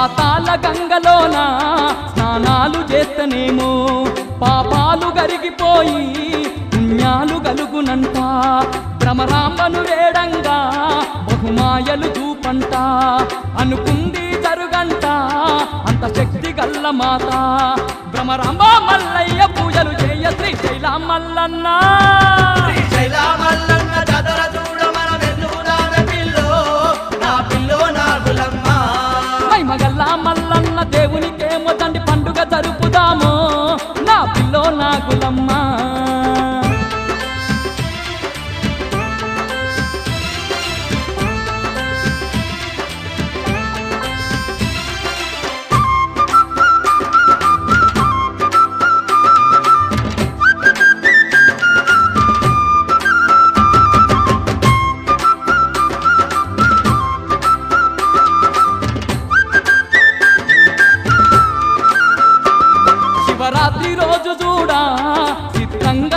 పాతాల గంగలోన స్నానాలు చేస్తనేమో. పాపాలు గరిగిపోయి పుణ్యాలు కలుగునంట భ్రమరాంబను వేడంగా బహుమాయలు చూపంట. అనుకుంది జరుగంట అంత శక్తి గల్ల మాత. భ్రమరాంబ మల్లయ్య పూజలు చేయ శ్రీశైల మల్లన్నా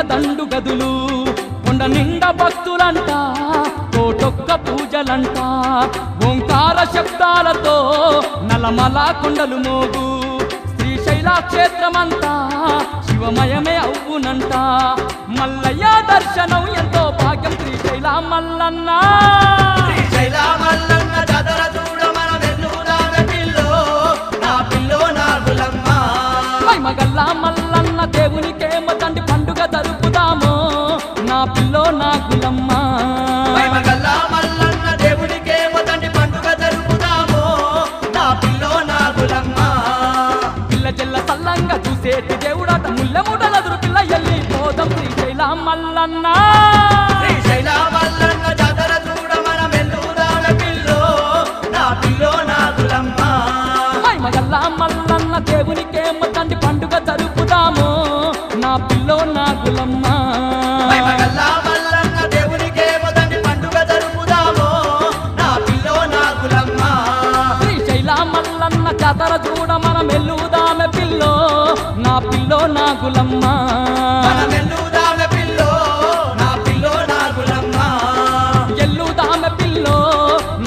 దండు గదులు కొండ నిండా భక్తులంట కోటొక్క పూజలంట. ఓంకార శబ్దాలతో నలమల కొండలు మోగు శ్రీశైల క్షేత్రమంతా శివమయమే అవునంట. మల్లయ్య దర్శనం ఎంతో భాగ్యం శ్రీశైల మల్లన్న శ్రీశైల మల్లన్న చెల్ల సల్లంగా చూసేటి దేవుడట ముల్ల ముడలదురు పిల్ల ఎల్లి పోదం. శ్రీశైల మల్లన్న. శ్రీశైల మల్లన్న జాతర చూడ మన వెన్నుదాన పిల్లో. నా పిల్లో నా గులమ్మ. మగల్ల మల్లన్న దేవునికేమో తండ్రి పండుగ జరుపుదామో నా పిల్లో నా గులమ్మ. ఎల్లుదామె పిల్లో నా పిల్లో నా గులమ్మ. వెన్నుదాన పిల్లో నా పిల్లో నా గులమ్మ. ఎల్లుదామె పిల్లో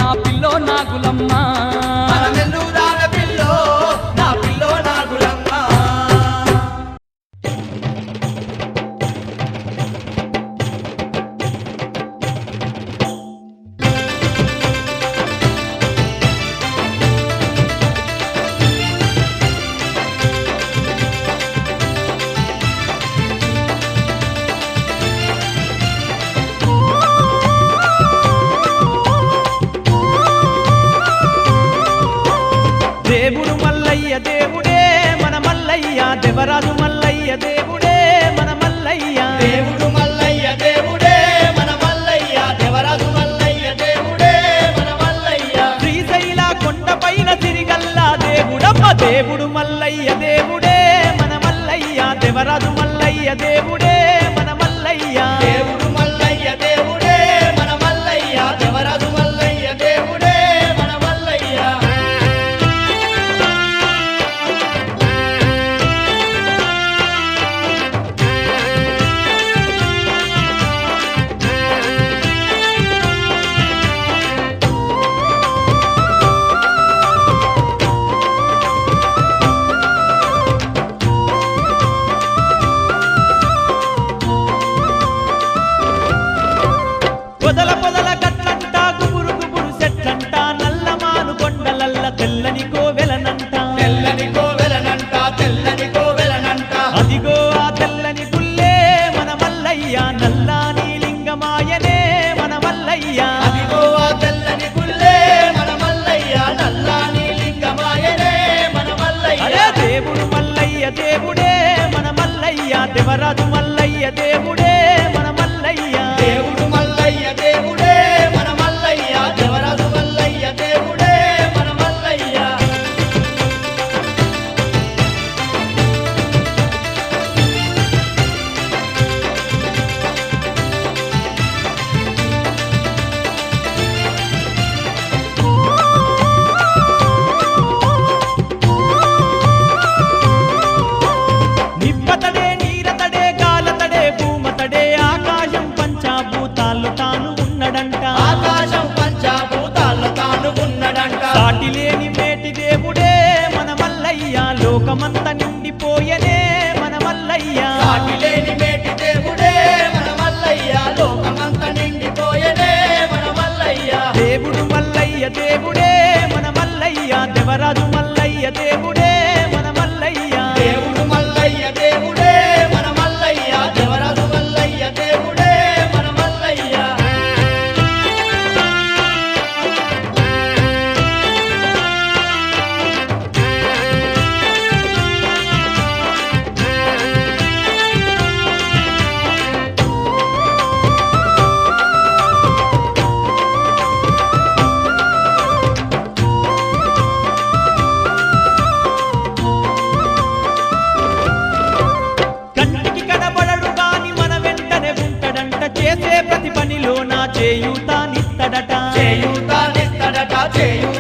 నా పిల్లో నా గులమ్మ. దేవరాజు మల్లయ్య దేవుడే మన మల్లయ్య. దేవుడు మల్లయ్య దేవుడే మన మల్లయ్య. దేవరాజు మల్లయ్య దేవుడే మన మల్లయ్య. శ్రీశైల కొండపైన తిరిగల్లా దేవుడమ్మ. దేవుడు మల్లయ్య దేవుడే మన మల్లయ్య. దేవరాజు మల్లయ్య దేవుడే మల్లయ్య దేవుడే మన మల్లయ్య దేవరాజు మల్లయ్య దేవుడే. లోకమంత నిండిపోయనే మన మల్లయ్య సాటి లేని మేటి దేవుడే మన మల్లయ్య లోకమంత నిండిపోయనే మన మల్లయ్య దేవుడు మల్లయ్య దేవుడే మన మల్లయ్య దేవరాజు మల్లయ్య దేవుడే Yeah.